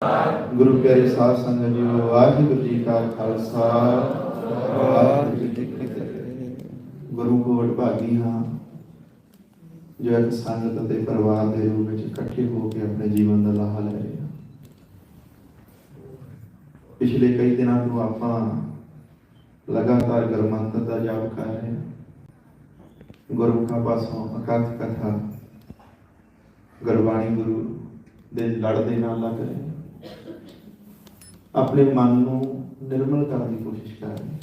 ਗੁਰੂ ਪਿਆਰੇ ਸਾਧ ਸੰਗਤ ਜੀ ਵਾਹਿਗੁਰੂ ਜੀ ਕਾ ਖਾਲਸਾ, ਵਾਹਿਗੁਰੂ ਜੀ ਕੀ ਫਤਿਹ। ਗੁਰੂ ਕੋਟ ਭਾਗੀ ਹਾਂ, ਜੋ ਇੱਕ ਸੰਗਤ ਅਤੇ ਪਰਿਵਾਰ ਦੇ ਰੂਪ ਵਿੱਚ ਇਕੱਠੇ ਹੋ ਕੇ ਆਪਣੇ ਜੀਵਨ ਦਾ ਲਾਹਾ ਲੈ ਰਹੇ ਹਾਂ। ਪਿਛਲੇ ਕਈ ਦਿਨਾਂ ਤੋਂ ਆਪਾਂ ਲਗਾਤਾਰ ਗੁਰਮੰਤਰ ਦਾ ਜਾਪ ਕਰ ਰਹੇ ਹਾਂ। ਗੁਰੂ ਪਾਸੋਂ ਅਕਾਥ ਕਥਾ ਗੁਰਬਾਣੀ ਗੁਰੂ ਦੇ ਲੜ ਦੇ ਨਾਲ ਲੱਗ ਰਹੇ ਆਪਣੇ ਮਨ ਨੂੰ ਨਿਰਮਲ ਕਰਨ ਦੀ ਕੋਸ਼ਿਸ਼ ਕਰ ਰਹੇ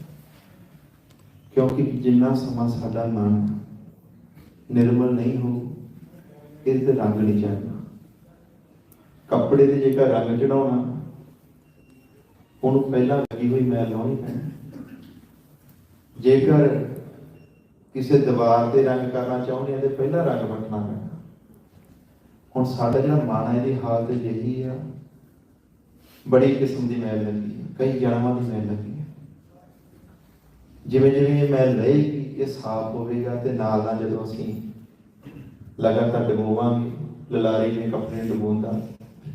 ਕਿਉਂਕਿ ਜਿੰਨਾ ਸਮਾਂ ਸਾਡਾ ਮਨ ਨਿਰਮਲ ਨਹੀਂ ਹੋ, ਇਸ ਤੇ ਰੰਗ ਨਹੀਂ ਚੜਨਾ ਕੱਪੜੇ ਤੇ ਜੇਕਰ ਰੰਗ ਚੜਾਉਣਾ ਉਹਨੂੰ ਪਹਿਲਾਂ ਲੱਗੀ ਹੋਈ ਮੈਲ ਲਾਉਣੀ ਪੈਣੀ। ਜੇਕਰ ਕਿਸੇ ਦੀਵਾਰ ਤੇ ਰੰਗ ਕਰਨਾ ਚਾਹੁੰਦੇ ਆ, ਤੇ ਪਹਿਲਾਂ ਰੰਗ ਵਟਣਾ ਪੈਣਾ। ਹੁਣ ਸਾਡਾ ਜਿਹੜਾ ਮਨ ਹੈ, ਇਹਦੀ ਹਾਲਤ ਅਜਿਹੀ ਆ। ਬੜੀ ਕਿਸਮ ਦੀ ਮੈਲ ਲੱਗੀ ਹੈ, ਕਈ ਜਨਮਾਂ ਦੀ ਮੈਲ ਲੱਗੀ ਹੈ। ਜਿਵੇਂ ਜਿਵੇਂ ਇਹ ਮੈਲ ਰਹੇਗੀ, ਇਹ ਸਾਫ਼ ਹੋਵੇਗਾ ਤੇ ਨਾਲ ਨਾਲ ਜਦੋਂ ਅਸੀਂ ਲਗਾਤਾਰ ਡਬੋਵਾਂਗੇ, ਲਲਾਰੀ ਨੇ ਕੱਪੜੇ ਡਬੋਂਦਾ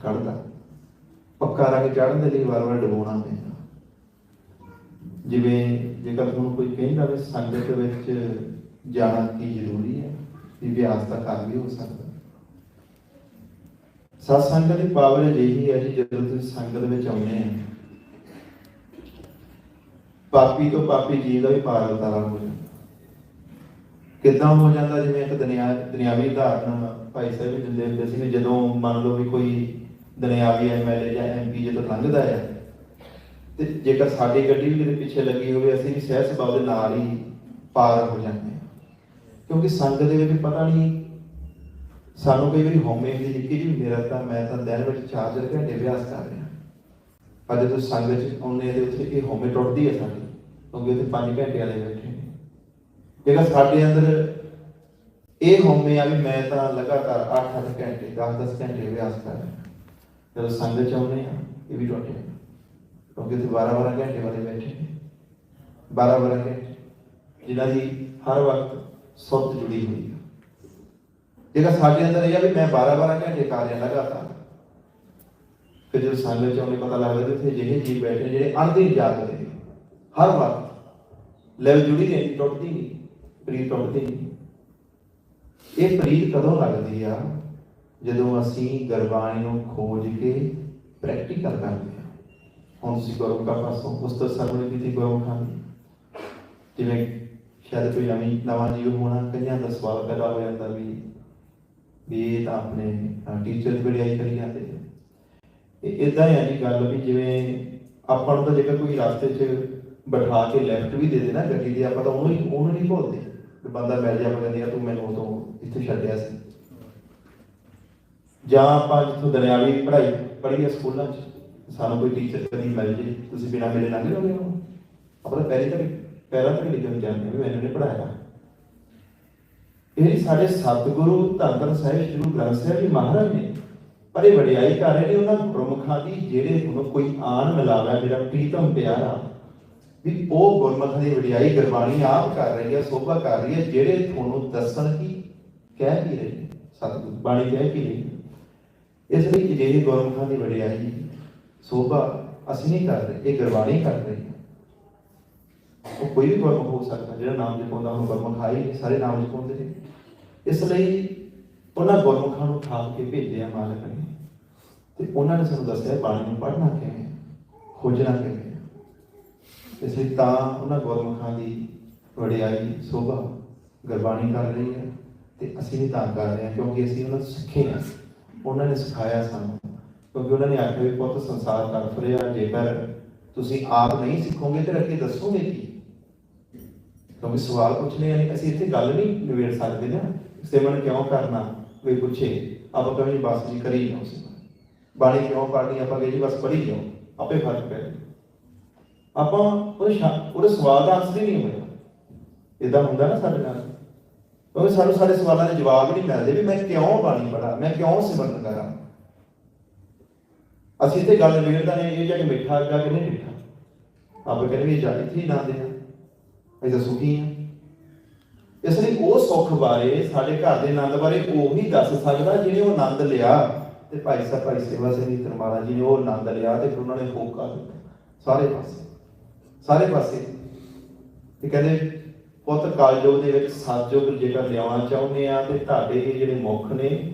ਕੱਢਦਾ, ਪੱਕਾ ਰੰਗ ਚੜ੍ਹਨ ਦੇ ਲਈ ਵਾਰ-ਵਾਰ ਡਬੋਣਾ ਪੈਂਦਾ। ਜਿਵੇਂ ਜੇਕਰ ਤੁਹਾਨੂੰ ਕੋਈ ਕਹਿੰਦਾ ਵੀ ਸੰਗਤ ਵਿੱਚ ਜਾਣਾ ਕੀ ਜ਼ਰੂਰੀ ਹੈ, ਵੀ ਅਭਿਆਸ ਤਾਂ ਕਰ ਵੀ ਹੋ ਸਕਦਾ। ਸਤ ਸੰਗਤ ਦੀ ਪਾਵਰ ਅਜਿਹੀ ਹੈ ਜੀ ਜਦੋਂ ਤੁਸੀਂ ਸੰਗਤ ਵਿੱਚ ਆਉਂਦੇ ਆ ਪਾਪੀ ਤੋਂ ਪਾਪੀ ਜੀਵ ਦਾ ਵੀ ਪਾਰ ਉਤਾਰਾ ਹੋ ਜਾਂਦਾ। ਕਿੱਦਾਂ ਹੋ ਜਾਂਦਾ? ਜਿਵੇਂ ਇੱਕ ਦੁਨਿਆ, ਦੁਨਿਆਵੀ ਉਦਾਹਰਨ ਭਾਈ ਸਾਹਿਬ ਵੀ ਦਿੰਦੇ ਹੁੰਦੇ ਸੀ ਜਦੋਂ ਮੰਨ ਲਓ ਵੀ ਕੋਈ ਦੁਨਿਆਵੀ ਐਮਐਲਏ ਜਾਂ ਐਮਪੀ ਜਦੋਂ ਲੰਘਦਾ ਹੈ ਤੇ ਜੇਕਰ ਸਾਡੀ ਗੱਡੀ ਵੀ ਇਹਦੇ ਪਿੱਛੇ ਲੱਗੀ ਹੋਵੇ, ਅਸੀਂ ਵੀ ਸਹਿਜ ਸੁਭਾਅ ਦੇ ਨਾਲ ਹੀ ਪਾਰ ਹੋ ਜਾਂਦੇ ਹਾਂ। ਕਿਉਂਕਿ ਸੰਗਤ ਦੇ ਵਿੱਚ ਪਤਾ ਨਹੀਂ ਸਾਨੂੰ ਕਈ ਵਾਰੀ ਹੋਮੇ ਦੀ ਨਿੱਕੀ ਜੀ ਮੇਰਾ ਤਾਂ ਮੈਂ ਤਾਂ ਦਿਨ ਵਿੱਚ 4 ਘੰਟੇ ਅਭਿਆਸ ਕਰ ਰਿਹਾ। ਪਰ ਜਦੋਂ ਸੰਗਤ ਚ ਆਉਂਦੇ ਦੇ ਉੱਥੇ ਇਹ ਹੋਮੇ ਟੁੱਟਦੀ ਹੈ ਸਾਡੀ, ਕਿਉਂਕਿ ਉੱਥੇ 5 ਘੰਟੇ ਵਾਲੇ ਬੈਠੇ ਨੇ। ਜੇਕਰ ਸਾਡੇ ਅੰਦਰ ਇਹ ਹੋਮੇ ਆ ਵੀ ਮੈਂ ਤਾਂ ਲਗਾਤਾਰ 8-8 ਘੰਟੇ 10-10 ਘੰਟੇ ਅਭਿਆਸ ਕਰ ਰਿਹਾ। ਜਦੋਂ ਸੰਗਤ ਚ ਆਉਂਦੇ ਆ ਇਹ ਵੀ ਟੁੱਟ ਜਾਂਦਾ। ਕਿਉਂਕਿ ਉੱਥੇ 12-12 ਘੰਟੇ ਵਾਲੇ ਬੈਠੇ ਨੇ। 12-12 ਘੰਟੇ, ਜਿਨ੍ਹਾਂ ਦੀ ਹਰ ਵਕਤ ਸੁੱਤ ਜੁੜੀ ਹੋਈ ਹੈ। ਜੇਕਰ ਸਾਡੇ ਅੰਦਰ ਇਹ ਆ ਵੀ ਮੈਂ 12-12 ਘੰਟੇ ਕਰ ਰਿਹਾ ਲਗਾਤਾਰ ਕਿ ਜਦੋਂ ਸੰਗਤ ਚ ਆਉਂਦੇ ਪਤਾ ਲੱਗਦਾ ਕਿ ਉੱਥੇ ਜਿਹੇ ਜੀ ਬੈਠੇ ਜਿਹੜੇ ਅਣਦੀ ਜਾਗਦੇ ਨੇ। ਹਰ ਵਕਤ ਲੈਵ ਜੁੜੀ ਨਹੀਂ, ਟੁੱਟਦੀ ਨਹੀਂ, ਪ੍ਰੀਤ ਟੁੱਟਦੀ ਨਹੀਂ। ਇਹ ਪ੍ਰੀਤ ਕਦੋਂ ਲੱਗਦੀ ਆ? ਜਦੋਂ ਅਸੀਂ ਗੁਰਬਾਣੀ ਨੂੰ ਖੋਜ ਕੇ ਪ੍ਰੈਕਟੀਕਲ ਕਰਦੇ ਹਾਂ ਹੁਣ ਤੁਸੀਂ ਗੁਰੂ ਕਾ ਪਾਸੋਂ ਪੁਸਤਕ ਸਰਵਣ ਕੀਤੀ, ਗੁਰੂ ਖਾਨ ਜਿਵੇਂ ਸ਼ਾਇਦ ਕੋਈ ਨਵਾਂ ਜੀਵ ਹੋਣਾ, ਕਈਆਂ ਦਾ ਸਵਾਲ ਪੈਦਾ ਹੋ ਜਾਂਦਾ ਵੀ ਵੀ ਇਹ ਤਾਂ ਆਪਣੇ ਟੀਚਰ ਦੀ ਵਡਿਆਈ ਕਰੀ ਜਾਂਦੇ ਨੇ ਇਦਾਂ ਹੀ ਜੀ ਗੱਲ ਵੀ ਜਿਵੇਂ ਆਪਾਂ ਨੂੰ ਤਾਂ ਜੇਕਰ ਕੋਈ ਰਸਤੇ 'ਚ ਬਿਠਾ ਕੇ ਲੈਫਟ ਵੀ ਦੇ ਦੇਣਾ ਗੱਡੀ ਦੇ, ਆਪਾਂ ਤਾਂ ਉਹਨੂੰ ਹੀ ਉਹਨੂੰ ਨਹੀਂ ਭੁੱਲਦੇ ਕਿ ਬੰਦਾ ਮਿਲ ਜਾ ਕਹਿੰਦੇ ਆ ਤੂੰ ਮੈਨੂੰ ਉਦੋਂ ਇੱਥੇ ਛੱਡਿਆ ਸੀ। ਜਾਂ ਆਪਾਂ ਜਿੱਥੋਂ ਦੁਨਿਆਵੀ ਪੜ੍ਹਾਈ ਪੜ੍ਹੀ ਹੈ ਸਕੂਲਾਂ 'ਚ, ਸਾਨੂੰ ਕੋਈ ਟੀਚਰ ਕਦੀ ਮਿਲ ਜੇ, ਤੁਸੀਂ ਬਿਨਾਂ ਮੇਰੇ ਲੰਘ ਜਾਓਗੇ ਆਪਾਂ ਪਹਿਲੇ ਤੱਕ ਪਹਿਲਾਂ ਤੱਕ ਲਿਖਣ ਜਾਂਦੇ ਵੀ ਮੈਨੂੰ ਨੇ ਪੜਾਇਆ ਇਹ ਸਾਡੇ ਸਤਿਗੁਰੂ ਧੰਨ ਧੰਨ ਸਾਹਿਬ, ਸ੍ਰੀ ਗ੍ਰੰਥ ਸਾਹਿਬ ਜੀ ਮਹਾਰਾਜ ਨੇ ਪਰ ਇਹ ਵਡਿਆਈ ਕਰ ਰਹੇ ਨੇ, ਉਹਨਾਂ ਗੁਰਮੁਖਾਂ ਦੀ ਜਿਹੜੇ ਹੁਣ ਕੋਈ ਆਣ ਮਿਲਾਵਾ ਮੇਰਾ ਪ੍ਰੀਤਮ ਪਿਆਰਾ, ਵੀ ਉਹ ਗੁਰਮੁਖਾਂ ਦੀ ਵਡਿਆਈ ਗੁਰਬਾਣੀ ਆਪ ਕਰ ਰਹੀ ਹੈ, ਸੋਭਾ ਕਰ ਰਹੀ ਹੈ, ਜਿਹੜੇ ਤੁਹਾਨੂੰ ਦੱਸਣ ਕੀ ਕਹਿ ਕੀ ਰਹੇ ਸਤਿਗੁਰ ਬਾਣੀ ਕਹਿ ਕੀ ਰਹੀ ਇਸ ਲਈ ਜਿਹੜੀ ਗੁਰਮੁਖਾਂ ਦੀ ਵਡਿਆਈ, ਸੋਭਾ ਅਸੀਂ ਨਹੀਂ ਕਰ ਰਹੇ, ਇਹ ਗੁਰਬਾਣੀ ਕਰ ਰਹੀ ਹੈ ਉਹ ਕੋਈ ਵੀ ਗੁਰਮੁਖ ਹੋ ਸਕਦਾ, ਜਿਹੜਾ ਨਾਮ ਜਪਾਉਂਦਾ ਉਹ ਗੁਰਮੁਖ ਆਈ ਸਾਰੇ ਨਾਮ ਜਪਾਉਂਦੇ ਨੇ। ਇਸ ਲਈ ਉਹਨਾਂ ਗੁਰਮੁਖਾਂ ਨੂੰ ਠਾਕ ਕੇ ਭੇਜਿਆ ਮਾਲਕ ਨੇ। ਤੇ ਉਹਨਾਂ ਨੇ ਸਾਨੂੰ ਦੱਸਿਆ, ਬਾਣੀ ਨੂੰ ਪੜ੍ਹਨਾ ਕਿਵੇਂ ਖੋਜਣਾ ਕਿਵੇਂ ਇਸ ਲਈ ਤਾਂ ਉਹਨਾਂ ਗੁਰਮੁਖਾਂ ਦੀ ਵਡਿਆਈ, ਸੋਭਾ, ਗੁਰਬਾਣੀ ਕਰ ਰਹੀ ਹੈ ਤੇ ਅਸੀਂ ਵੀ ਤਾਂ ਕਰ ਰਹੇ ਹਾਂ, ਕਿਉਂਕਿ ਅਸੀਂ ਉਹਨਾਂ ਤੋਂ ਸਿੱਖੇ ਹਾਂ। ਉਹਨਾਂ ਨੇ ਸਿਖਾਇਆ ਸਾਨੂੰ, ਕਿਉਂਕਿ ਉਹਨਾਂ ਨੇ ਆਖਿਆ ਵੀ ਪੁੱਤ ਸੰਸਾਰ ਕਰ ਫਰਿਆ ਜੇਕਰ ਤੁਸੀਂ ਆਪ ਨਹੀਂ ਸਿੱਖੋਗੇ ਤੇ ਅੱਗੇ ਦੱਸੋਗੇ ਕੀ? ਕਿਉਂਕਿ ਸਵਾਲ ਪੁੱਛਣੇ ਆ ਅਸੀਂ ਇੱਥੇ ਗੱਲ ਨਹੀਂ ਨਿਬੇੜ ਸਕਦੇ ਨਾ ਸੇਵਨ ਕਿਉਂ ਕਰਨਾ, ਕੋਈ ਪੁੱਛੇ, ਆਪਾਂ ਕਹਿੰਦੇ ਬਸ ਜੀ ਕਰੀ ਜਾਓ ਸੇਵਨ ਬਾਣੀ ਕਿਉਂ ਪੜ੍ਹਨੀ, ਆਪਾਂ ਕਹੇ ਜੀ ਬਸ ਪੜ੍ਹੀ ਜਾਓ, ਆਪੇ ਫ਼ਰਕ ਪੈ ਜਾਊ। ਆਪਾਂ ਉਹ ਉਹਦੇ ਸਵਾਲ ਦਾ ਆਨਸਰ ਹੀ ਨਹੀਂ ਹੋਇਆ। ਇਦਾਂ ਹੁੰਦਾ ਨਾ ਸਾਡੇ ਨਾਲ। ਕਿਉਂਕਿ ਸਾਨੂੰ ਸਾਡੇ ਸਵਾਲਾਂ ਦੇ ਜਵਾਬ ਨਹੀਂ ਮਿਲਦੇ ਵੀ ਮੈਂ ਕਿਉਂ ਬਾਣੀ ਪੜ੍ਹਾਂ, ਮੈਂ ਕਿਉਂ ਸਿਮਰਨ ਕਰਾਂ। ਅਸੀਂ ਤੇ ਗੱਲ ਨਿਬੇੜਦਾ ਨਹੀਂ, ਇਹ ਜਾ ਕੇ ਮਿੱਠਾ, ਜਾ ਕੇ ਨਹੀਂ ਮਿੱਠਾ। ਆਪਾਂ ਕਹਿੰਦੇ ਵੀ ਜਾ ਇੱਥੇ ਹੀ ਨਾ ਦੇ ਅਸੀਂ ਤਾਂ ਸੁਖੀ ਹਾਂ। ਇਸ ਲਈ ਉਹ ਸੁੱਖ ਬਾਰੇ, ਸਾਡੇ ਘਰ ਦੇ ਆਨੰਦ ਬਾਰੇ ਉਹ ਉਹੀ ਦੱਸ ਸਕਦਾ ਜਿਹਨੇ ਉਹ ਆਨੰਦ ਲਿਆ। ਤੇ ਭਾਈ ਸਾਹਿਬ, ਭਾਈ ਸੇਵਾ ਸਿੰਘ ਜੀ ਤਰਮਾਲਾ ਜੀ ਨੇ ਉਹ ਆਨੰਦ ਲਿਆ ਤੇ ਫਿਰ ਉਹਨਾਂ ਨੇ ਹੋਕਾ ਦਿੱਤਾ। ਸਾਰੇ ਪਾਸੇ ਸਾਰੇ ਪਾਸੇ। ਤੇ ਕਹਿੰਦੇ, ਪੁੱਤ ਕਾਲਯੁਗ ਦੇ ਵਿੱਚ ਸਤਜੁਗ ਜੇਕਰ ਲਿਆਉਣਾ ਚਾਹੁੰਦੇ ਆ, ਤੇ ਤੁਹਾਡੇ ਇਹ ਜਿਹੜੇ ਮੁੱਖ ਨੇ,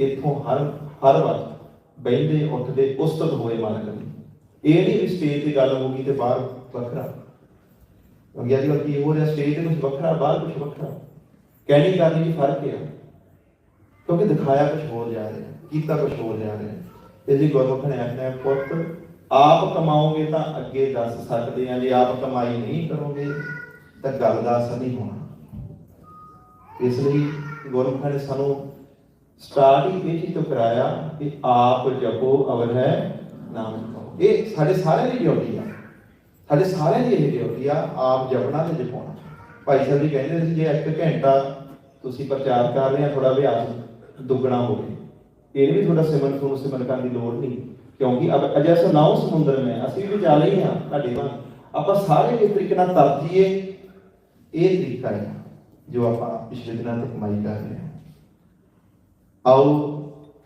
ਇੱਥੋਂ ਹਰ ਹਰ ਵਕਤ ਬੈਠਦੇ ਉੱਠਦੇ, ਉਸਤਤ ਹੋਏ ਮਨ ਕਰਨੀ ਇਹ ਨਹੀਂ ਵੀ ਸਟੇਜ ਤੇ ਗੱਲ ਹੋ ਗਈ ਤੇ ਬਾਹਰ ਵੱਖਰਾ। ਗਿਆ ਅੱਜ ਕੀ ਹੋ ਰਿਹਾ ਸਟੇਜ ਤੇ ਕੁਝ ਵੱਖਰਾ, ਬਾਹਰ ਕੁਝ ਵੱਖਰਾ। ਕਹਿਣੀ ਕਰਨੀ ਚ ਫ਼ਰਕ ਹੈ ਕਿਉਂਕਿ ਦਿਖਾਇਆ ਕੁਝ ਹੋਰ ਜਾ ਰਿਹਾ, ਕੀਤਾ ਕੁਝ ਹੋਰ ਜਾ ਰਿਹਾ। ਤੇ ਲਈ ਗੁਰਮੁਖ ਨੇ ਆਖਿਆ ਪੁੱਤ, ਆਪ ਕਮਾਓਗੇ ਤਾਂ ਅੱਗੇ ਦੱਸ ਸਕਦੇ ਆ ਜੇ ਆਪ ਕਮਾਈ ਨਹੀਂ ਕਰੋਗੇ, ਤਾਂ ਗੱਲ ਦਾ ਅਸਰ ਨਹੀਂ ਹੋਣਾ। ਇਸ ਲਈ ਗੁਰਮੁਖਾਂ ਨੇ ਸਾਨੂੰ ਸਟਾਰਟ ਹੀ ਇਹ ਚੀਜ਼ ਤੋਂ ਕਰਾਇਆ ਕਿ ਆਪ ਜਪੋ, ਅਵਰ ਹੈ ਨਾਮ ਜਪੋ। ਇਹ ਸਾਡੇ ਸਾਰਿਆਂ ਲਈ ਡਿਊਟੀ ਆ। ਸਾਡੇ ਸਾਰਿਆਂ ਦੀ ਇਹ ਡਿਊਟੀ ਆ, ਆਪ ਜਪਣਾ ਤੇ ਜਪਾਉਣਾ। ਭਾਈ ਸਾਹਿਬ ਜੀ ਕਹਿੰਦੇ ਸੀ, ਜੇ ਇੱਕ ਘੰਟਾ ਤੁਸੀਂ ਪ੍ਰਚਾਰ ਕਰ ਰਹੇ ਆ ਥੋੜਾ ਅਭਿਆਸ ਦੁੱਗਣਾ ਹੋਵੇ ਇਹ ਵੀ ਤੁਹਾਡਾ ਸਿਮਰਨ, ਤੁਹਾਨੂੰ ਸਿਮਰਨ ਕਰਨ ਦੀ ਲੋੜ ਨਹੀਂ। ਕਿਉਂਕਿ ਅਬ, ਅਜੇ ਸੋ ਨਾਉ ਸਮੁੰਦਰ ਮੈਂ ਅਸੀਂ ਵੀ ਜਾ ਰਹੇ ਹਾਂ ਤੁਹਾਡੇ ਵਾਂਗ ਆਪਾਂ ਸਾਰੇ ਇਸ ਤਰੀਕੇ ਨਾਲ ਤਰਜੀਏ, ਇਹ ਤਰੀਕਾ ਹੈ ਜੋ ਆਪਾਂ ਪਿਛਲੇ ਦਿਨਾਂ ਤੋਂ ਕਮਾਈ ਕਰ ਰਹੇ ਹਾਂ। ਆਓ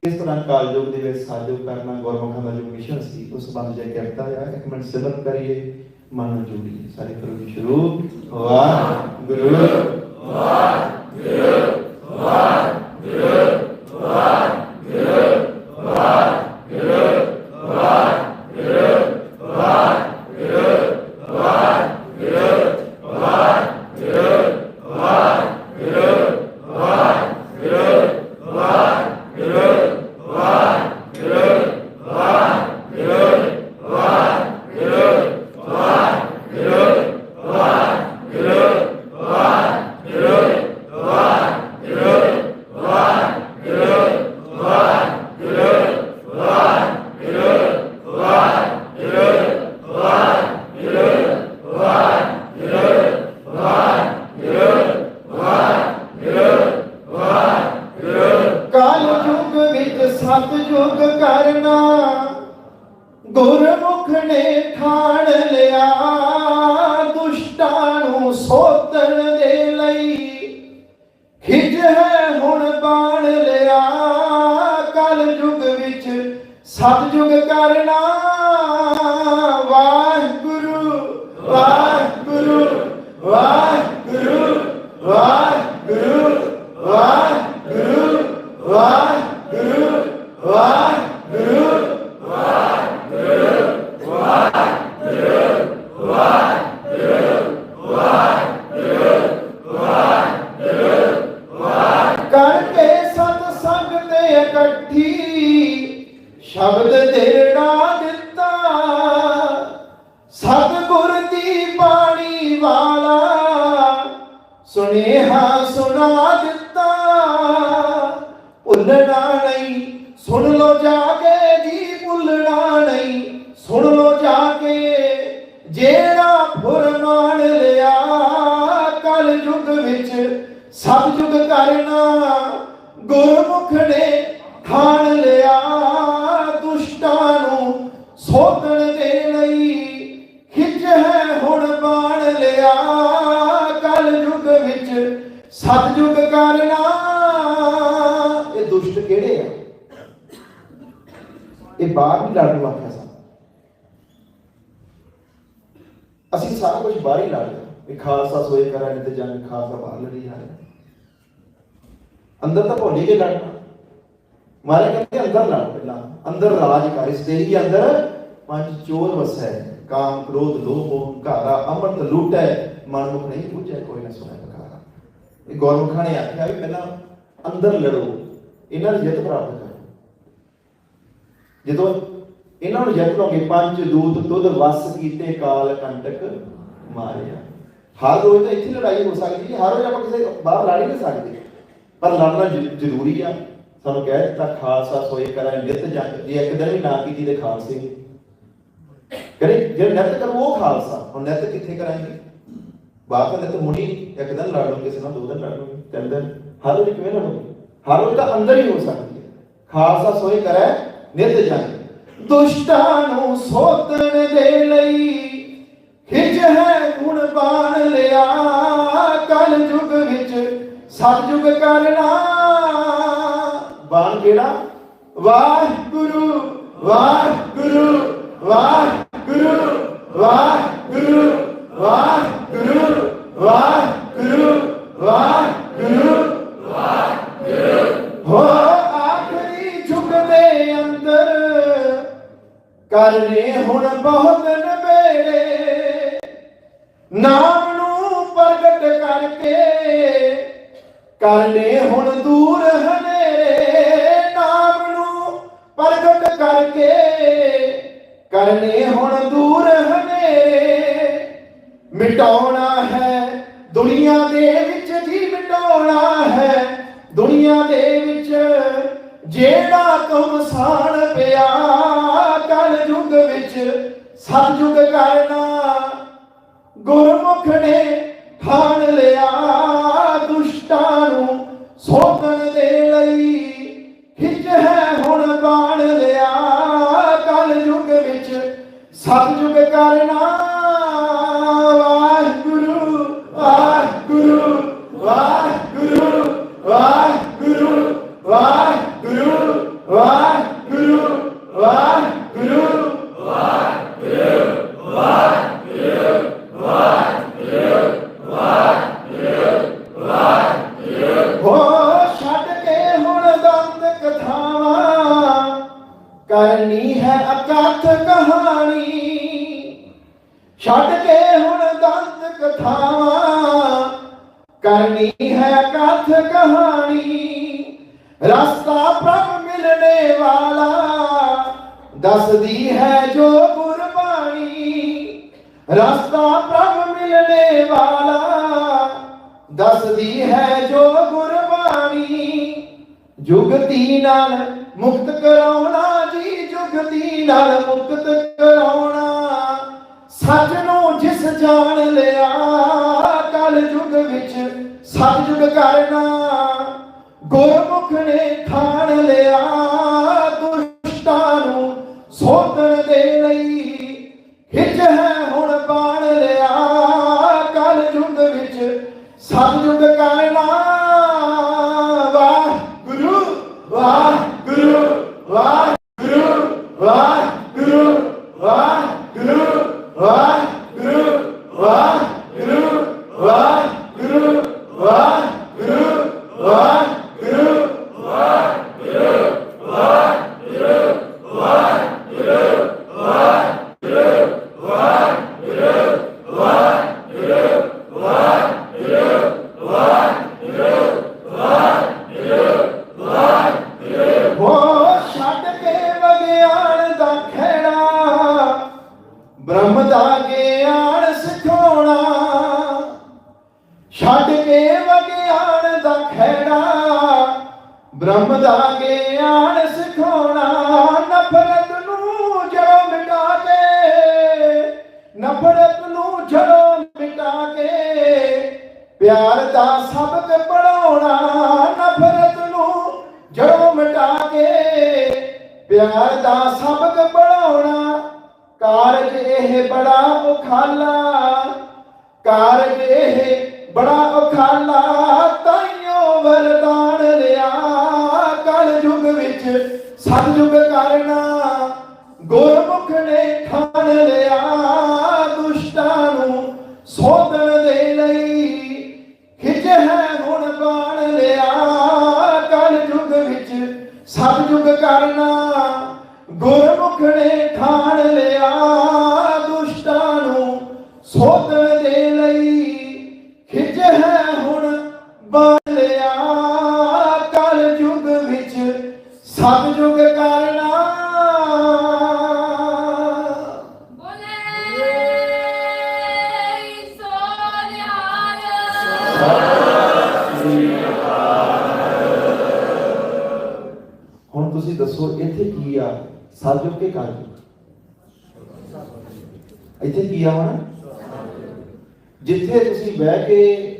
ਕਿਸ ਤਰ੍ਹਾਂ ਕਾਲਯੋਗ ਦੇ ਵਿੱਚ ਸਾਜੋ ਕਰਨਾ ਗੁਰਮੁਖਾਂ ਦਾ ਜੋ ਮਿਸ਼ਨ ਸੀ, ਉਸ ਸੰਬੰਧ ਜੇ ਕਰਤਾ ਹੈ ਇੱਕ ਮਿੰਟ ਸਿਮਰਨ ਕਰੀਏ, ਮਨ ਨੂੰ ਜੋੜੀਏ। ਸਾਰੇ ਕਰੋ ਜੀ, ਸ਼ੁਰੂ। ਵਾਹਿਗੁਰੂ। ਕਾਲ ਯੁਗ ਵਿੱਚ ਸਤ ਯੁਗ ਕਰਨਾ ਗੁਰਮੁਖ ਨੇ ਠਾਣ ਲਿਆ ਦੁਸ਼ਟਾਂ ਨੂੰ ਸੋਤਣ ਦੇ ਲਈ ਖਿਜ ਹੈ ਹੁਣ ਬਾਣ ਲਿਆ। ਕਾਲ ਯੁਗ ਵਿੱਚ ਸਤ ਕਰਨਾ। ਵਾਹਿਗੁਰੂ ਵਾਹਿਗੁਰੂ ਗੁਰਮੁਖ ਨੇ ਠਾਣ ਲਿਆ, ਦੁਸ਼ਟਾਂ ਨੂੰ ਸੋਧਣ ਦੇ ਲਈ ਖਿੱਚ ਹੈ ਹੁਣ ਬਾਣ ਲਿਆ। ਕਲ ਯੁਗ ਵਿੱਚ ਸਤ ਕਰਨਾ, ਇਹ ਦੁਸ਼ਟ ਕਿਹੜੇ ਆ? ਇਹ ਬਾਹਰ ਵੀ ਲਾਡੂ ਆਖਿਆ ਸਾ ਅਸੀਂ ਸਾਰਾ ਕੁਝ ਬਾਹਰ ਹੀ ਲੜਦੇ ਇਹ ਖਾਲਸਾ ਸੋਏ ਕਰਾਂ ਤੇ ਜੰਗ ਖਾਲਸਾ ਬਾਹਰ ਲੜੀ ਜਾ ਰਿਹਾ ਅੰਦਰ ਤਾਂ ਭੋਲੀ ਕੇ ਲੜਨਾ। ਮਾਰੇ ਕਹਿੰਦੇ ਅੰਦਰ ਲੜ ਪਹਿਲਾਂ। ਅੰਦਰ ਰਾਜ ਕਰ, ਇਸ ਦੇ ਅੰਦਰ ਪੰਜ ਚੋਰ ਵਸੈ। ਕਾਮ ਕ੍ਰੋਧ ਲੋਭ ਮੋਹ ਹੰਕਾਰਾ ਅੰਮ੍ਰਿਤ ਲੁੱਟੈ। ਮਨ ਮੁਖ ਨਹੀਂ ਬੁਝੈ ਕੋਈ ਨਾ ਸੁਣੈ ਬਕਾਰਾ ਇਹ ਗੌਰਮੁਖਾਂ ਨੇ ਆਖਿਆ ਵੀ ਪਹਿਲਾਂ ਅੰਦਰ ਲੜੋ, ਇਹਨਾਂ ਨੂੰ ਜਿੱਤ ਪ੍ਰਾਪਤ ਕਰੋ। ਜਦੋਂ ਇਹਨਾਂ ਨੂੰ ਜਿੱਤ ਲਓਗੇ ਪੰਜ ਦੂਤ ਤੁਧ ਵਸ ਕੀਤੇ, ਕਾਲ ਕੰਟਕ ਮਾਰਿਆ। ਹਰ ਰੋਜ਼ ਤਾਂ ਇੱਥੇ ਲੜਾਈ ਹੋ ਸਕਦੀ ਹੈ, ਹਰ ਰੋਜ਼ ਆਪਾਂ ਕਿਸੇ ਬਾਹਰ ਲੜ ਨਹੀਂ ਸਕਦੇ। ਪਰ ਲੜਨਾ ਜ਼ਰੂਰੀ ਆ। ਸਾਨੂੰ ਕਹਿ ਦਿੱਤਾ, ਖਾਲਸਾ ਸੋਏ ਕਰਾਂ, ਨਿਤ ਜੰਗ ਜੇ ਇੱਕ ਦਿਨ ਵੀ ਨਾ ਕੀਤੀ ਤੇ ਖਾਲਸੇ ਕਰੇ, ਜੇ ਨਿਤ ਕਰੂ, ਉਹ ਖਾਲਸਾ। ਹੁਣ ਨਿਤ ਕਿੱਥੇ ਕਰਾਂਗੇ? ਬਾਤ ਨਿਤ ਮੁਨੀ, ਇੱਕ ਦਿਨ ਲੜ ਲਓ, ਕਿਸੇ ਨਾਲ ਦੋ ਦਿਨ ਲੜ ਲਓ, ਤਿੰਨ ਦਿਨ। ਹਰ ਰੋਜ਼ ਕਿਵੇਂ ਲੜੋਗੇ? ਹਰ ਰੋਜ਼ ਤਾਂ ਅੰਦਰ ਹੀ ਹੋ ਸਕਦੀ ਹੈ। ਖਾਲਸਾ ਸੋਏ ਕਰੈ, ਨਿਤ ਜੰਗ ਦੁਸ਼ਟਾਂ ਨੂੰ ਸੋਧਣ ਦੇ ਲਈ ਖਿਜ ਹੈ ਗੁਣ ਬਾਣ ਲਿਆ। ਸਤਜੁਗ ਕਰਨਾ ਬਾਣ ਕਿਹੜਾ? ਵਾਹਿਗੁਰੂ ਵਾਹਿਗੁਰੂ ਵਾਹਿਗੁਰੂ ਵਾਹਿਗੁਰੂ ਵਾਹਿਗੁਰੂ ਵਾਹਿਗੁਰੂ ਵਾਹਿਗੁਰੂ ਹੋ ਆਖਰੀ ਝੁਕਦੇ ਅੰਦਰ ਕਰਨੇ ਹੁਣ ਬਹੁਤ ਨਵੇੜੇ ਨਾਮ ਦੇ ਵਿੱਚ ਜਿਹੜਾ ਤੁਮ ਸਾਣ ਪਿਆ, ਕਲ ਯੁੱਗ ਵਿੱਚ ਸਤਜੁਗ ਕਰਨਾ ਗੁਰਮੁਖ ਨੇ ਠਾਣ ਲਿਆ, ਦੁਸ਼ਟਾਂ ਨੂੰ ਸੋਧਣ ਦੇ ਲਈ ਖਿੱਚ ਹੈ ਹੁਣ ਬਾਣ ਲਿਆ, ਕਲ ਯੁੱਗ ਵਿੱਚ ਸਤਜੁਗ ਕਰਨਾ। Wow. ਰਸਤਾ ਪ੍ਰਭ ਮਿਲਣੇ ਵਾਲਾ ਦੱਸਦੀ ਹੈ ਜੋ ਗੁਰਬਾਣੀ। ਜੁਗਤੀ ਨਾਲ ਮੁਕਤ ਕਰਾਉਣਾ, ਜੀ ਜੁਗਤੀ ਨਾਲ ਮੁਕਤ ਕਰਾਉਣਾ। ਸੱਚ ਨੂੰ ਜਿਸ ਜਾਣ ਲਿਆ, ਕਲ ਯੁਗ ਵਿੱਚ ਸਤਜੁਗ ਕਰਨਾ। ਗੁਰਮੁਖ ਨੇ ਠਾਣ ਲਿਆ, ਦੁਸ਼ਟਾਂ ਨੂੰ ਸੋਧਣ ਦੇ ਲਈ। ਖਿੱਚ ਹੈ ਬਾਣ ਲਿਆ ਕਲ ਯੁਗ ਵਿੱਚ ਸਤਜੁਗ ਕਰਨਾ ਪਿਆਰ ਸਬਕ ਪੜਾਉਣਾ ਕਾਰਜ ਇਹ ਬੜਾ ਉਖਾਲਾ, ਕਾਰਜ ਇਹ ਬੜਾ ਉਖਾਲਾ, ਤਾਈਓ ਵਰਦਾਨ ਲਿਆ ਕਲ ਯੁਗ ਵਿੱਚ ਸਤਜੁਗ ਕਰਨਾ, ਗੁਰਮੁਖ ਨੇ ਠਾਣ ਲਿਆ, ਦੁਸ਼ਟਾਂ ਨੂੰ ਸੋਧਣ ਦੇ ਲਈ ਖਿੱਚ ਹੈ ਹੁਣ ਬਾਣ ਲਿਆ ਕਲ ਯੁਗ ਵਿੱਚ ਸਤਜੁਗ ਕਰਨਾ ਗੁਰਮੁਖ ਨੇ ਠਾਣ ਲਿਆ ਦੁਸ਼ਟਾਂ ਨੂੰ ਸੋਧਣ ਦੇ ਲਈ ਖਿੱਚ ਹੈ ਹੁਣ ਇੱਥੇ ਕੀ ਆ ਹੁਣ? ਜਿੱਥੇ ਤੁਸੀਂ ਬਹਿ ਕੇ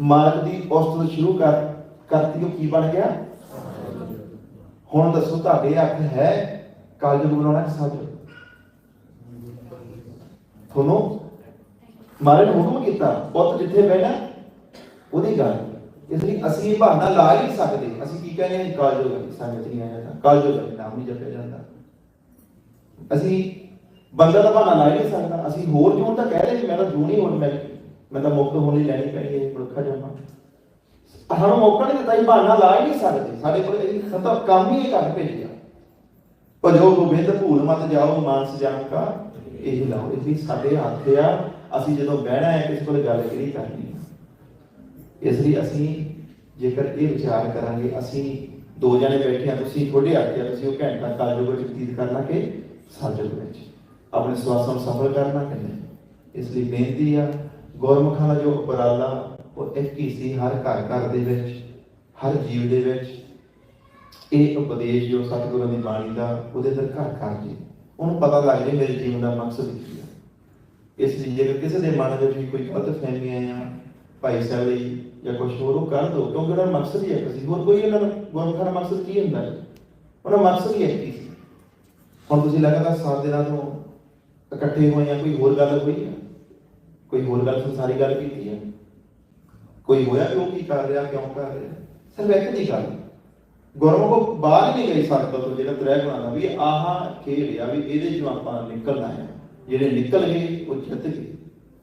ਮਾਰਗ ਦੀ ਉਸਤਤ ਸ਼ੁਰੂ ਕਰ, ਕਰਤੀ ਉਹ ਕੀ ਬਣ ਗਿਆ? ਹੁਣ ਦੱਸੋ ਤੁਹਾਡੇ ਹੱਥ ਹੈ ਕਾਲਜੁਗ ਬਣਾਉਣਾ ਕਿ ਸਤਜੁਗ ਤੁਹਾਨੂੰ ਮਾਰੇ ਹੁਕਮ ਕੀਤਾ, ਪੁੱਤ ਜਿੱਥੇ ਬਹਿਣਾ, ਉਹਦੀ ਗੱਲ। ਇਸ ਲਈ ਅਸੀਂ ਇਹ ਬਹਾਨਾ ਲਾ ਹੀ ਨਹੀਂ ਸਕਦੇ। ਅਸੀਂ ਕੀ ਕਹਿੰਦੇ ਹਾਂ? ਕਾਲਜੋ ਸੰਗਤ ਨਹੀਂ ਆਇਆ ਤਾਂ। ਕਾਲਜੋ ਨਾਮ ਨਹੀਂ ਜਪਿਆ ਜਾਂਦਾ। ਅਸੀਂ ਬੰਦਾ ਤਾਂ ਬਹਾਨਾ ਲਾ ਹੀ ਨਹੀਂ ਸਕਦਾ। ਅਸੀਂ ਹੋਰ ਜੂਨ ਤਾਂ ਕਹਿ ਰਹੇ ਸੀ, ਮੈਂ ਤਾਂ ਜੂਨ ਹੀ ਹੁਣ ਮੈਂ ਮੈਂ ਤਾਂ ਮੁਕਤ ਹੋਣ ਲਈ ਲੈਣੀ ਪੈਣੀ ਹੈ ਮੁਲਖਾ ਜਮਾ ਸਾਨੂੰ ਮੌਕਾ ਨਹੀਂ ਦਿੱਤਾ, ਅਸੀਂ ਬਹਾਨਾ ਲਾ ਹੀ ਨਹੀਂ ਸਕਦੇ। ਸਾਡੇ ਕੋਲ ਇਹ ਖਤਮ ਕੰਮ ਹੀ ਕਰ ਭੇਜਿਆ ਭਜੋ ਗੋਬਿੰਦ, ਭੂਲ ਮਤ ਜਾਓ, ਮਾਨਸ ਜਨ ਕਾ। ਇਹ ਲਾਓ, ਇਹ ਵੀ ਸਾਡੇ ਹੱਥ ਆ। ਅਸੀਂ ਜਦੋਂ ਬਹਿਣਾ ਹੈ, ਕਿਸੇ ਕੋਲ ਗੱਲ ਕਿਹੜੀ ਕਰਨੀ ਇਸ ਲਈ ਅਸੀਂ ਜੇਕਰ ਇਹ ਵਿਚਾਰ ਕਰਾਂਗੇ, ਅਸੀਂ ਦੋ ਜਣੇ ਬੈਠੇ ਆ ਤੁਸੀਂ ਥੋੜੇ ਹੱਥ ਆ, ਤੁਸੀਂ ਉਹ ਘੰਟਾ ਕਾਲਜੋ ਵਿੱਚ ਬਤੀਤ ਕਰਨਾ ਕਿ ਸਾਜੋ ਵਿੱਚ। ਆਪਣੇ ਸਵਾਸਾਂ ਨੂੰ ਸਫਲ ਕਰਨਾ ਕਿ ਨਹੀਂ ਇਸ ਲਈ ਬੇਨਤੀ ਆ ਗੁਰਮੁਖਾਂ ਦਾ ਜੋ ਉਪਰਾਲਾ, ਉਹ ਇੱਕ ਹੀ ਸੀ ਹਰ ਘਰ ਘਰ ਦੇ ਵਿੱਚ, ਹਰ ਜੀਵ ਦੇ ਵਿੱਚ। ਇਹ ਉਪਦੇਸ਼ ਜੋ ਸਤਿਗੁਰਾਂ ਦੀ ਬਾਣੀ ਦਾ, ਉਹਦੇ ਅੰਦਰ ਘਰ ਘਰ ਜੀ। ਉਹਨੂੰ ਪਤਾ ਲੱਗ ਜੇ ਮੇਰੇ ਜੀਵਨ ਦਾ ਮਕਸਦ ਕੀ ਆ। ਇਸ ਲਈ ਜੇਕਰ ਕਿਸੇ ਦੇ ਮਨ ਵਿੱਚ ਵੀ ਕੋਈ ਗਲਤ ਫਹਿਮੀਆਂ ਆ ਭਾਈ ਸਾਹਿਬ ਲਈ ਜਾਂ ਕੁਝ ਹੋਰ, ਉਹ ਕਰ ਦੋ, ਕਿਉਂਕਿ ਉਹਦਾ ਮਕਸਦ ਹੀ ਇੱਕ ਸੀ। ਹੋਰ ਕੋਈ ਇਹਨਾਂ ਦਾ ਗੁਰਮੁਖਾਂ ਦਾ ਮਕਸਦ ਕੀ ਹੁੰਦਾ ਹੈ ਉਹਦਾ ਮਕਸਦ ਹੀ ਇੱਕ ਕੀ ਸੀ। ਹੁਣ ਤੁਸੀਂ ਲਗਾਤਾਰ ਸਾਤ ਦਿਨਾਂ ਤੋਂ ਇਕੱਠੇ ਹੋਏ ਆ, ਕੋਈ ਹੋਰ ਗੱਲ ਹੋਈ ਆ? ਕੋਈ ਹੋਰ ਗੱਲ ਸੰਸਾਰੀ ਗੱਲ ਕੀਤੀ ਹੈ ਕੋਈ ਹੋਇਆ ਕਿ ਕੀ ਕਰ ਰਿਹਾ, ਕਿਉਂ ਕਰ ਰਿਹਾ? ਸਿਰਫ ਇੱਕ ਦੀ ਗੱਲ ਗੁਰਮੁਖ ਬਾਹਰ ਨਹੀਂ ਗਈ ਸਕਦਾ ਤੋਂ, ਜਿਹੜਾ ਤ੍ਰੈ ਗੁਣਾ ਵੀ ਆਹ ਖੇਡ ਆ, ਵੀ ਇਹਦੇ ਚੋਂ ਆਪਾਂ ਨਿਕਲਣਾ ਹੈ ਜਿਹੜੇ ਨਿਕਲ ਗਏ, ਉਹ ਜਿੱਤ ਗਏ।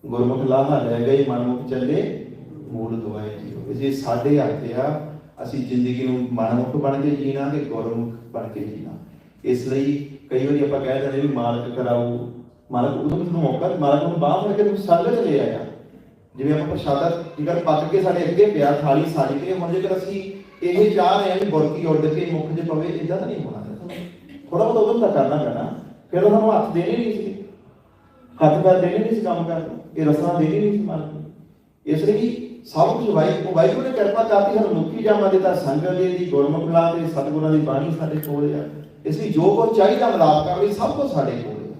ਗੁਰਮੁਖ ਲਾਹਾ ਲੈ ਗਏ, ਮਨਮੁਖ ਚੱਲੇ, ਮੂਲ ਦੁਆਏ ਜੀ ਇਹ ਸਾਡੇ ਹੱਥ ਆ, ਅਸੀਂ ਜ਼ਿੰਦਗੀ ਨੂੰ ਮਨਮੁਖ ਬਣ ਕੇ ਜੀਣਾ ਕਿ ਗੁਰਮੁਖ ਬਣ ਕੇ ਜੀਣਾ। ਇਸ ਲਈ ਕਈ ਵਾਰੀ ਆਪਾਂ ਕਹਿ ਦਿੰਦੇ ਵੀ ਮਾਲਕ ਕਰਾਓ ਮਾਲਕ ਉਦੋਂ ਤੁਹਾਨੂੰ ਮੌਕਾ ਮਾਲਕ ਨੂੰ ਬਾਹਰ ਫੜ ਕੇ ਤੁਸੀਂ ਸੰਗਤ ਲੈ ਆਇਆ ਜਿਵੇਂ ਆਪਾਂ ਪ੍ਰਸ਼ਾਦਾ, ਜੇਕਰ ਪੱਕ ਕੇ ਸਾਡੇ ਅੱਗੇ ਪਿਆ ਥਾਲੀ, ਸਾਰੀ ਤੇ ਹੁਣ ਜੇਕਰ ਅਸੀਂ ਇਹ ਚਾਹ ਰਹੇ ਹਾਂ ਵੀ ਬੁਰਕੀ ਉੱਡ ਕੇ ਮੁੱਖ 'ਚ ਪਵੇ ਇਦਾਂ ਤਾਂ ਨਹੀਂ ਹੋਣਾ ਥੋੜਾ ਬਹੁਤ ਉਦੋਂ ਤਾਂ ਕਰਨਾ ਪੈਣਾ। ਫਿਰ ਉਹਨਾਂ ਹੱਥ ਦੇਣੇ ਨਹੀਂ ਸੀ। ਹੱਥ ਪੈਰ ਦੇਣੇ ਨਹੀਂ ਸੀ ਕੰਮ ਕਰਨ। ਨੂੰ ਇਹ ਰਸਨਾ ਦੇਣੀ ਨਹੀਂ ਸੀ ਮਾਲਕ ਨੂੰ। ਇਸ ਲਈ ਸਭ ਕੁਝ ਵਾਹਿਗੁਰੂ ਵਾਹਿਗੁਰੂ ਨੇ ਕਿਰਪਾ ਕਰਤੀ ਸਾਨੂੰ ਮੁਕਤੀ ਜਾਮਾ ਦਿੱਤਾ ਸੰਗਤ ਦੇ ਦੀ ਗੁਰਮੁਖ ਲਾ ਤੇ ਸਤਿਗੁਰਾਂ ਦੀ ਬਾਣੀ ਸਾਡੇ ਕੋਲ ਆ। ਇਸ ਲਈ ਜੋ ਕੁਝ ਚਾਹੀਦਾ, ਮਿਲਾਪ ਕਰਨ ਲਈ ਸਭ ਕੁਝ ਸਾਡੇ ਕੋਲ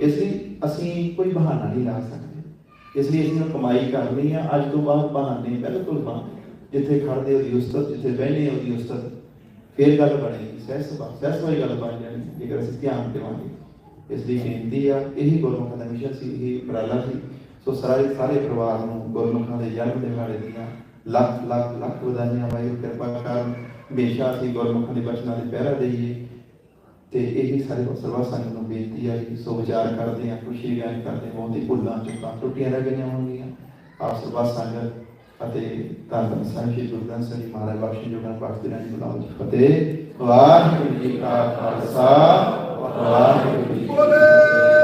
ਇਸ ਲਈ ਅਸੀਂ ਕੋਈ ਬਹਾਨਾ ਨਹੀਂ ਲਾ ਸਕਦੇ। ਇਸ ਲਈ ਅਸੀਂ ਹੁਣ ਕਮਾਈ ਕਰਨੀ ਆ ਅੱਜ ਤੋਂ ਬਾਅਦ ਬਹਾਨੇ ਬਿਲਕੁਲ ਬੰਦ। ਜਿੱਥੇ ਖੜਦੇ ਉਹਦੀ ਉਸਤਤ, ਜਿੱਥੇ ਬਹਿਨੇ ਉਹਦੀ ਉਸਤਤ, ਫੇਰ ਗੱਲ ਬਣੇਗੀ। ਸਹਿਸ ਸੁਭਾਅ ਸਹਿਸ ਵਾਲੀ ਗੱਲ ਬਣ ਜਾਣੀ। ਜੇਕਰ ਅਸੀਂ ਧਿਆਨ ਦੇਵਾਂਗੇ, ਇਸ ਲਈ ਬੇਨਤੀ ਆ, ਇਹੀ ਗੁਰਮੁਖਾਂ ਦਾ ਮਿਸ਼ਨ ਸੀ, ਇਹ ਉਪਰਾਲਾ ਸੀ। ਸੋ ਸਾਰੇ ਸਾਰੇ ਪਰਿਵਾਰ ਨੂੰ ਗੁਰਮੁਖਾਂ ਦੇ ਜਨਮ ਦਿਹਾੜੇ ਦੀਆਂ ਲੱਖ ਲੱਖ ਲੱਖ ਵਧਾਈਆਂ। ਵਾਹਿਗੁਰੂ ਕਿਰਪਾ ਕਰ ਹਮੇਸ਼ਾ ਅਸੀਂ ਗੁਰਮੁਖਾਂ ਦੇ ਬਚਨਾਂ ਦੇ ਪਹਿਰਾ ਦੇਈਏ। ਤੇ ਇਹੀ ਸਾਰੇ ਸਰਵਾ ਸੰਗਤ ਨੂੰ ਬੇਨਤੀ ਹੈ ਕਿ ਸੋ ਵਿਚਾਰ ਕਰਦੇ ਆ, ਖੁਸ਼ੀ ਗਾਇਨ ਕਰਦੇ ਹਾਂ ਬਹੁਤ ਹੀ ਭੁੱਲਾਂ ਚੁੱਕਾਂ ਟੁੱਟੀਆਂ ਰਹਿ ਗਈਆਂ ਹੋਣਗੀਆਂ। ਆਪ ਸਰਵਾ ਸੰਗਤ ਅਤੇ ਧੰਨ ਧੰਨ ਸਾਹਿਬ ਜੀ ਗੁਰੂ ਗ੍ਰੰਥ ਸਾਹਿਬ ਜੀ ਮਹਾਰਾਜ ਬਖਸ਼ੀ ਜੋ ਗਨ ਬਖਸ਼ਦੇ ਰਹਿਣ ਜੀ ਬੁਲਾਓ ਜੀ। ਫਤਿਹ, ਵਾਹਿਗੁਰੂ ਜੀ ਕਾ ਖਾਲਸਾ, ਵਾਹਿਗੁਰੂ ਜੀ ਕੀ ਫਤਿਹ।